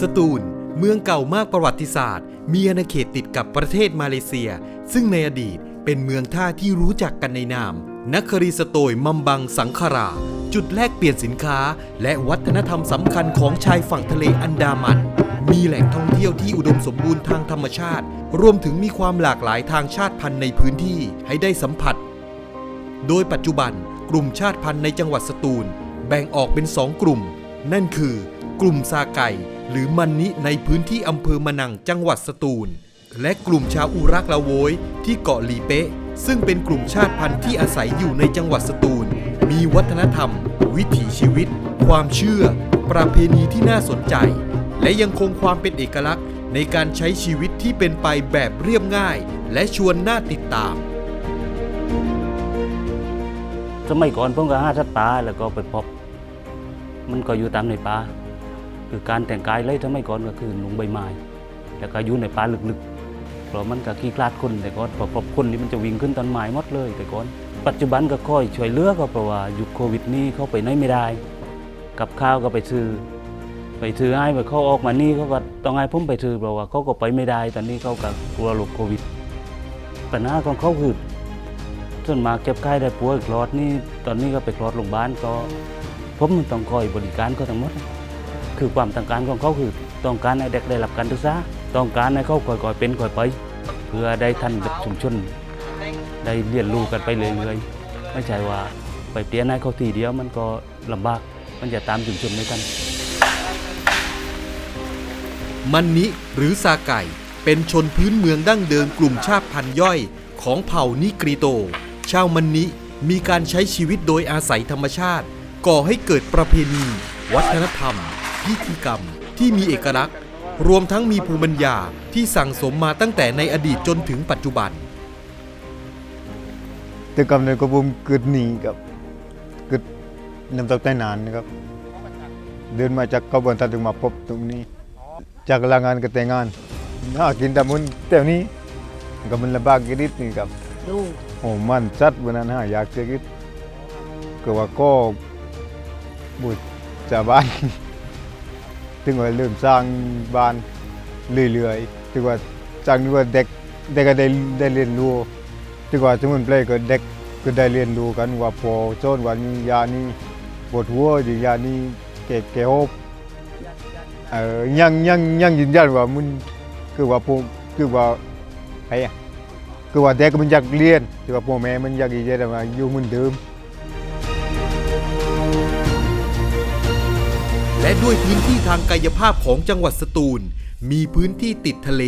สตูล เมืองเก่ามากประวัติศาสตร์ มีอาณาเขตติดกับประเทศมาเลเซีย ซึ่งในอดีตเป็นเมืองท่าที่รู้จักกันในนามนักครีสโตยมัมบังสังคารา จุดแลกเปลี่ยนสินค้า และวัฒนธรรมสำคัญของชายฝั่งทะเลอันดามัน มีแหล่งท่องเที่ยวที่อุดมสมบูรณ์ทางธรรมชาติ รวมถึงมีความหลากหลายทางชาติพันธุ์ในพื้นที่ให้ได้สัมผัส โดยปัจจุบันกลุ่มชาติพันธุ์ในจังหวัดสตูล แบ่งออกเป็นสองกลุ่ม นั่นคือ กลุ่มซาไก่ หรือมันนิในพื้นที่อำเภอมะนังจังหวัดสตูล และกลุ่มชาวอุรักละโวยที่เกาะลีเป๊ะซึ่งเป็นกลุ่มชาติพันธุ์ที่อาศัยอยู่ในจังหวัดสตูล มีวัฒนธรรม วิถีชีวิต ความเชื่อ ประเพณีที่น่าสนใจ และยังคงความเป็นเอกลักษณ์ในการใช้ชีวิตที่เป็นไปแบบเรียบง่าย และชวนน่าติดตาม สมัยก่อนผมก็หาสัตว์ป่าแล้วก็ไปพบ มันก็อยู่ตามในป่า คือการแต่งกายเลยสมัยก่อนก็คือหนุ่งใบไม้แล้วก็อยู่ในป่าลึกๆเพราะมันก็ขี้คลาดคนแต่ก่อนพอพบคนนี่มันจะวิ่งขึ้นต้นไม้หมดเลย แต่ก่อน ปัจจุบันก็ค่อยช่วยเลือก็เพราะว่ายุคโควิดนี้เขาไปไหนไม่ได้ กับข้าวก็ไปซื้อไปซื้อให้ไปเขาออกมานี่เขาก็ต้องให้ผมไปซื้อเพราะว่าเขาก็ไปไม่ได้ ตอนนี้เขาก็กลัวโรคโควิด ปัญหาของเขาคือส่วนมากเจ็บไข้ได้ป่วยคลอดนี่ตอนนี้ก็ไปคลอดโรงพยาบาลก็ผมมันต้องคอยบริการเขาทั้งหมด คือความต้องการของเขาคือต้องการให้เด็กได้รับการศึกษาต้องการให้เขาค่อยๆเป็นค่อยไป เพื่อได้ทันกับชุมชนได้เรียนรู้กันไปเรื่อยๆไม่ใช่ว่าไปเปลี่ยนให้เขาทีเดียวมันก็ลำบากมันจะตามชุมชนไม่ทันมันนิหรือซาไก่เป็นชนพื้นเมืองดั้งเดิมกลุ่มชาติพันธุ์ย่อย ของเผ่านิกรีโต ชาวมันนิมีการใช้ชีวิตโดยอาศัยธรรมชาติ ก่อให้เกิดประเพณี วัฒนธรรม พิธีกรรมที่มีเอกลักษณ์ รวมทั้งมีภูมิปัญญาที่สั่งสมมาตั้งแต่ในอดีตจนถึงปัจจุบัน แต่กำเนิดของผมเกิดหนีกับเกิดน้ำตกใต้นานนะครับ เดินมาจากกระบวนทันถึงมาพบตรงนี้ จากลางานก็แต่งงานหากินแต่มุนแต่นี้ก็มันลำบากกินิดนี่ครับโอ้มันจัดวันนั้นหาอยากจะกินก็ว่าก็บุตรชาวบ้าน ถึงว่าเริ่มสร้างบ้านเรื่อยๆถึงว่าสร้างด้วยเด็กเด็กก็ได้ได้เรียนรู้ที่ว่าสมุนไพรก็เด็กก็ได้เรียนรู้กันว่าพอโซนว่านี่ยานี่ปวดหัวหรือยานี่แก่แก่หอบเอ่อยังยังยังยืนยันว่ามันคือว่าพวกคือว่าไอ้อะคือว่าเด็กมันอยากเรียนที่ว่าพ่อแม่มันอยากเรียนแต่ว่าอยู่เหมือนเดิม และด้วยพื้นที่ทางกายภาพของจังหวัดสตูล มีพื้นที่ติดทะเล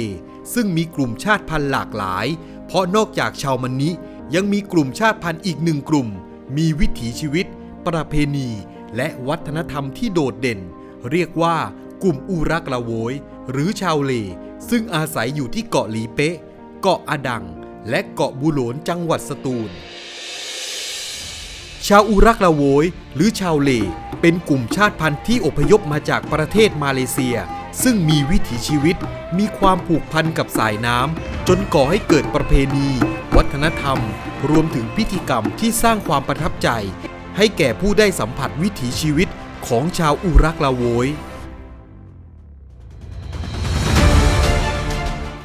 ซึ่งมีกลุ่มชาติพันธุ์หลากหลาย เพราะนอกจากชาวมันนิยังมีกลุ่มชาติพันธุ์อีกหนึ่งกลุ่ม มีวิถีชีวิต ประเพณี และวัฒนธรรมที่โดดเด่น เรียกว่ากลุ่มอูรักละโวย หรือชาวเล ซึ่งอาศัยอยู่ที่เกาะหลีเป๊ะ เกาะอดัง และเกาะบูโหลนจังหวัดสตูล ชาวอุรักละโวย หรือชาวเล เป็นกลุ่มชาติพันธุ์ที่อพยพมาจากประเทศมาเลเซีย ซึ่งมีวิถีชีวิต มีความผูกพันกับสายน้ำจนก่อให้เกิดประเพณี วัฒนธรรม รวมถึงพิธีกรรมที่สร้างความประทับใจ ให้แก่ผู้ได้สัมผัสวิถีชีวิตของชาวอุรักละโวย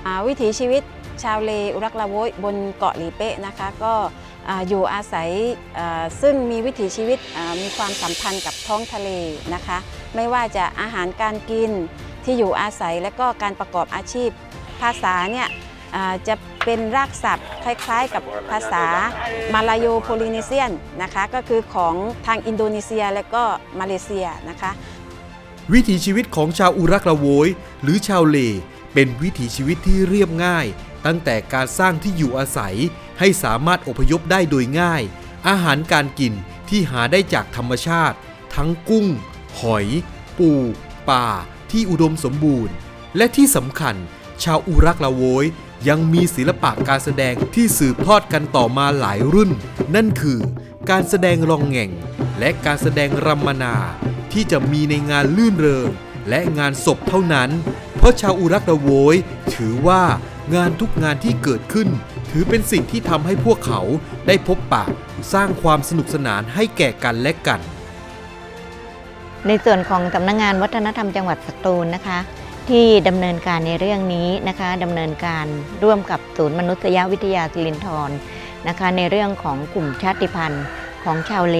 อ่าวิถีชีวิตชาวเลอุรักละโวยบนเกาะหลีเป๊ะนะคะ ก็ อยู่อาศัยซึ่งมีวิถีชีวิตมีความสัมพันธ์กับท้องทะเลนะคะ ไม่ว่าจะอาหารการกินที่อยู่อาศัยและก็การประกอบอาชีพ ภาษาเนี่ยจะเป็นรากศัพท์คล้ายๆ กับภาษามาลาโยโพลินีเซียนนะคะก็คือของทางอินโดนีเซียและก็มาเลเซียนะคะ วิถีชีวิตของชาวอุรักละโวย หรือชาวเล เป็นวิถีชีวิตที่เรียบง่าย ตั้งแต่การสร้างที่อยู่อาศัย ให้สามารถอพยพได้โดยง่าย อาหารการกินที่หาได้จากธรรมชาติ ทั้งกุ้ง หอย ปูปลาที่อุดมสมบูรณ์ และที่สำคัญ ชาวอุรักละโวยยังมีศิลปะการแสดงที่สืบทอดกันต่อมาหลายรุ่น นั่นคือ การแสดงรองแง่ง และการแสดงรำมนา ที่จะมีในงานลื่นเริงและงานศพเท่านั้น เพราะชาวอุรักละโวยถือว่างานทุกงานที่เกิดขึ้น ถือเป็นสิ่งที่ทำให้พวกเขาได้พบปะสร้างความสนุกสนานให้แก่กันและกัน ในส่วนของสำนักงานวัฒนธรรมจังหวัดสตูลนะคะ ที่ดำเนินการในเรื่องนี้นะคะดำเนินการร่วมกับศูนย์มนุษยวิทยาสิรินธรนะคะ ในเรื่องของกลุ่มชาติพันธุ์ของชาวเล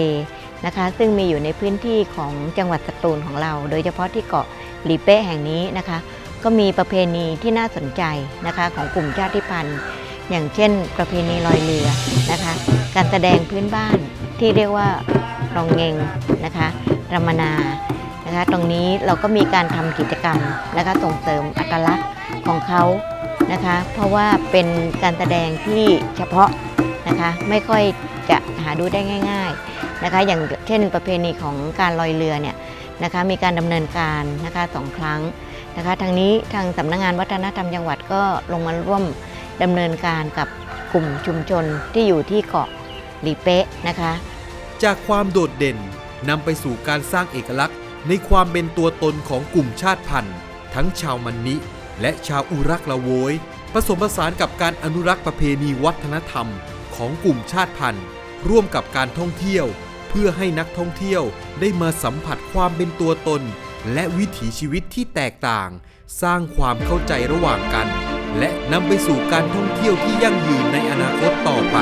นะคะ ซึ่งมีอยู่ในพื้นที่ของจังหวัดสตูลของเรา โดยเฉพาะที่เกาะหลีเป้แห่งนี้นะคะ ก็มีประเพณีที่น่าสนใจนะคะของกลุ่มชาติพันธุ์ อย่างเช่น ประเพณีลอยเรือนะคะ การแสดงพื้นบ้านที่เรียกว่ารองเงงนะคะรมนานะคะตรงนี้เราก็มีการทำกิจกรรมและก็ส่งเสริมอัตลักษณ์ของเขานะคะ เพราะว่าเป็นการแสดงที่เฉพาะนะคะไม่ค่อยจะหาดูได้ง่าย ๆนะคะ อย่างเช่นประเพณีของการลอยเรือเนี่ยนะคะมีการดำเนินการนะคะสองครั้งนะคะทางนี้ทางสำนักงานวัฒนธรรมจังหวัดก็ลงมาร่วม ดำเนินการกับกลุ่มชุมชนที่อยู่ที่เกาะหลีเป๊ะนะคะ จากความโดดเด่นนำไปสู่การสร้างเอกลักษณ์ ในความเป็นตัวตนของกลุ่มชาติพันธุ์ ทั้งชาวมันนิ และชาวอุรักละโวย ผสมผสานกับการอนุรักษ์ประเพณีวัฒนธรรม ของกลุ่มชาติพันธุ์ ร่วมกับการท่องเที่ยว เพื่อให้นักท่องเที่ยวได้มาสัมผัสความเป็นตัวตน และวิถีชีวิตที่แตกต่าง สร้างความเข้าใจระหว่างกัน และนำไปสู่การท่องเที่ยวที่ยั่งยืนในอนาคตต่อไป